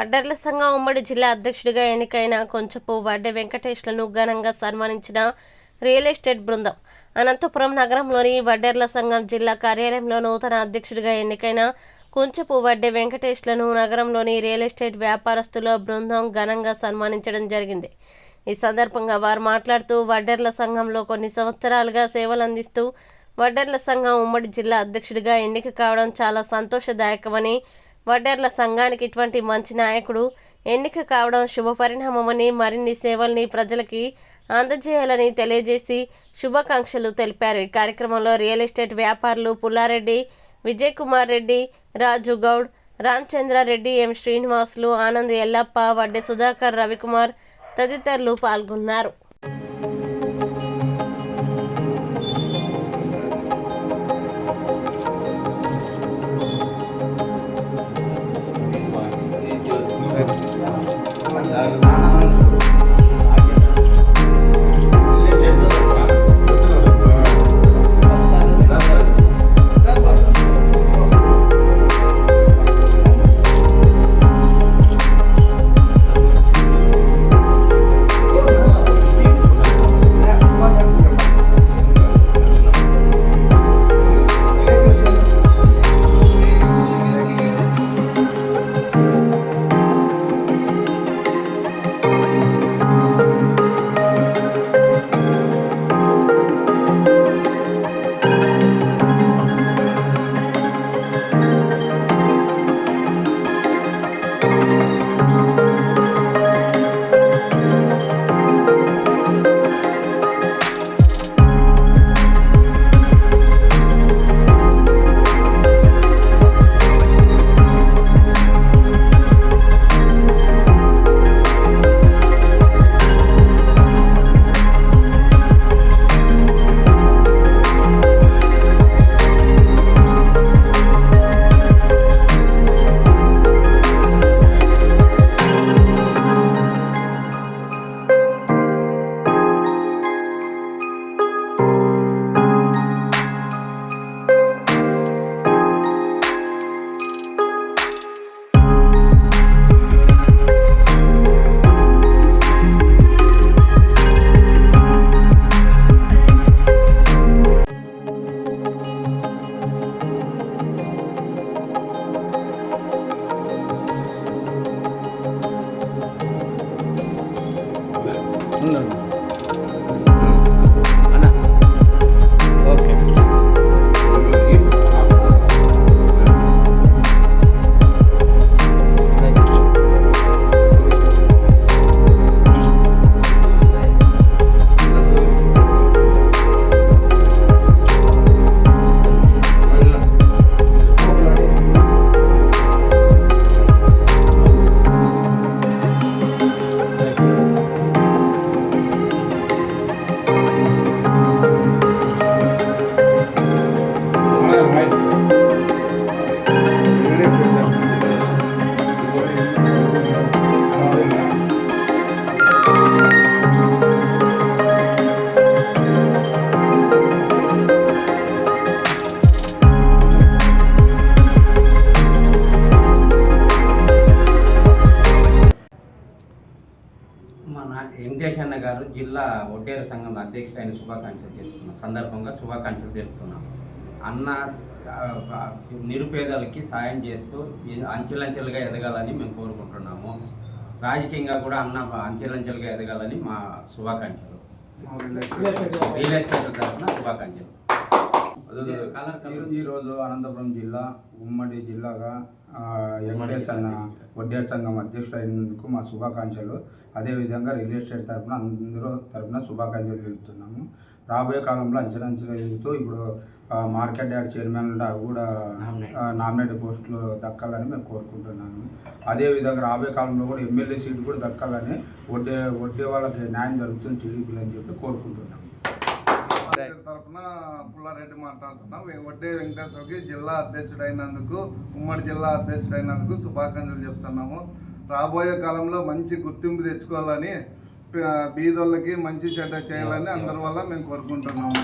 వడ్డర్ల సంఘం ఉమ్మడి జిల్లా అధ్యక్షుడిగా ఎన్నికైన కొంచెపు వడ్డే వెంకటేష్లను ఘనంగా సన్మానించిన రియల్ ఎస్టేట్ బృందం. అనంతపురం నగరంలోని వడ్డర్ల సంఘం జిల్లా కార్యాలయంలో నూతన అధ్యక్షుడిగా ఎన్నికైన కొంచెపు వడ్డే వెంకటేష్లను నగరంలోని రియల్ ఎస్టేట్ వ్యాపారస్తుల బృందం ఘనంగా సన్మానించడం జరిగింది. ఈ సందర్భంగా వారు మాట్లాడుతూ వడ్డర్ల సంఘంలో కొన్ని సంవత్సరాలుగా సేవలు అందిస్తూ వడ్డర్ల సంఘం ఉమ్మడి జిల్లా అధ్యక్షుడిగా ఎన్నిక కావడం చాలా సంతోషదాయకమని వడ్డర్ల సంఘానికి ఇటువంటి మంచి నాయకుడు ఎన్నిక కావడం శుభపరిణామమని మరిన్ని సేవల్ని ప్రజలకి అందజేయాలని తెలియజేసి శుభాకాంక్షలు తెలిపారు. ఈ కార్యక్రమంలో రియల్ ఎస్టేట్ వ్యాపారులు పుల్లారెడ్డి విజయ్ కుమార్ రెడ్డి రాజు గౌడ్ రామచంద్రారెడ్డి ఎం శ్రీనివాసులు ఆనంద్ ఎల్లప్ప వడ్డే సుధాకర్ రవికుమార్ తదితరులు పాల్గొన్నారు. గారు జిల్లా ఒడ్డేరు సంఘం అధ్యక్షుడైన శుభాకాంక్షలు తెలుపుతున్నాం సందర్భంగా శుభాకాంక్షలు తెలుపుతున్నాం. అన్న నిరుపేదలకి సాయం చేస్తూ అంచెలంచెలుగా ఎదగాలని మేము కోరుకుంటున్నాము. రాజకీయంగా కూడా అన్న అంచెలంచెలుగా ఎదగాలని మా శుభాకాంక్షలు. రియల్ ఎస్టేట్ తరఫున శుభాకాంక్షలు. ఈరోజు అనంతపురం జిల్లా ఉమ్మడి జిల్లాగా వెంకటేష్ అన్న వడ్డేర్ సంఘం అధ్యక్షుడు అయినందుకు మా శుభాకాంక్షలు. అదేవిధంగా రియల్ ఎస్టేట్ తరఫున అందరూ తరఫున శుభాకాంక్షలు తెలుపుతున్నాము. రాబోయే కాలంలో అంచెలంచెలు ఎదుగుతూ ఇప్పుడు మార్కెట్ యార్డ్ చైర్మన్ అవి కూడా నామినేట్. పోస్టులు దక్కాలని మేము కోరుకుంటున్నాను అదేవిధంగా రాబోయే కాలంలో కూడా ఎమ్మెల్యే సీటు కూడా దక్కాలని వడ్డే వడ్డే వాళ్ళకి న్యాయం జరుగుతుంది టీడీపీలు అని చెప్పి కోరుకుంటున్నాము. తరఫున పుల్లారెడ్డి మాట్లాడుతున్నాం. వడ్డే వెంకటేశ్వరకి జిల్లా అధ్యక్షుడైనందుకు ఉమ్మడి జిల్లా అధ్యక్షుడైనందుకు శుభాకాంక్షలు చెప్తున్నాము. రాబోయే కాలంలో మంచి గుర్తింపు తెచ్చుకోవాలని బీదోళ్ళకి మంచి చెడ్డ చేయాలని అందరి వల్ల మేము కోరుకుంటున్నాము.